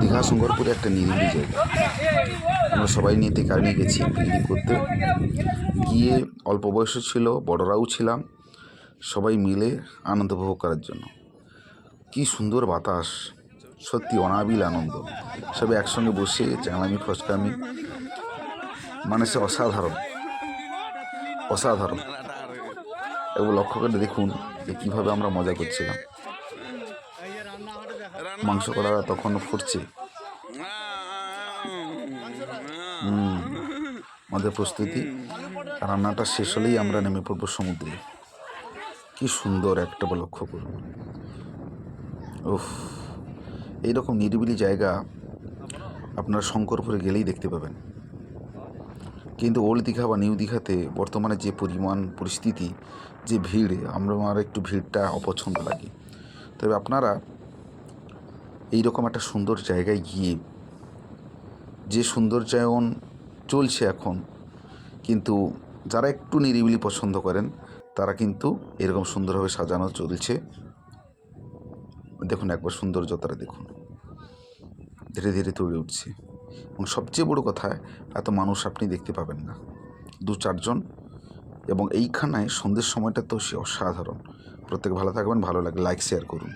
দীঘা শঙ্করপুরে একটা নিরিবিলি জায়গা। আমরা সবাই নিয়ে কারণে গেছি পিকনিক করতে। গিয়ে অল্প বয়স ছিল, বড়রাও ছিলাম। সবাই মিলে আনন্দ উপভোগ করার জন্য। কি সুন্দর বাতাস, সত্যি অনাবিল আনন্দ। সবাই একসঙ্গে বসে চাঙামি ফচকামি মানে সে অসাধারণ। অসাধারণ। এবং লক্ষ্য করে দেখুন যে কীভাবে আমরা মজা করছিলাম। মাংস কড়া তখন ফুটছে। আমাদের প্রস্তুতি। রান্নাটা শেষ হলেই আমরা নেমে পড়ব সমুদ্রে। কি সুন্দর একটা লক্ষ্য করুন উফ, এইরকম নিরিবিলি জায়গা আপনারা শঙ্করপুরে গেলেই দেখতে পাবেন। কিন্তু ওল্ড দীঘা বা নিউ দীঘাতে বর্তমানে যে পরিমাণ পরিস্থিতি, যে ভিড় আমরা আমার একটু ভিড়টা অপছন্দ লাগে। তবে আপনারা এইরকম একটা সুন্দর জায়গায় গিয়ে যে সৌন্দর্যায়ন চলছে এখন, কিন্তু যারা একটু নিরিবিলি পছন্দ করেন, তারা কিন্তু এরকম সুন্দরভাবে সাজানো চলছে। দেখুন, একবার সৌন্দর্যতারা দেখুন। ধীরে ধীরে তুলে উঠছে। এবং সবচেয়ে বড় কথা, এত মানুষ আপনি দেখতে পাবেন না। দু চারজন এবং এইখানে সন্ধ্যের সময়টা তো সে অসাধারণ। প্রত্যেক ভালো থাকবেন, ভালো লাগে লাইক শেয়ার করুন।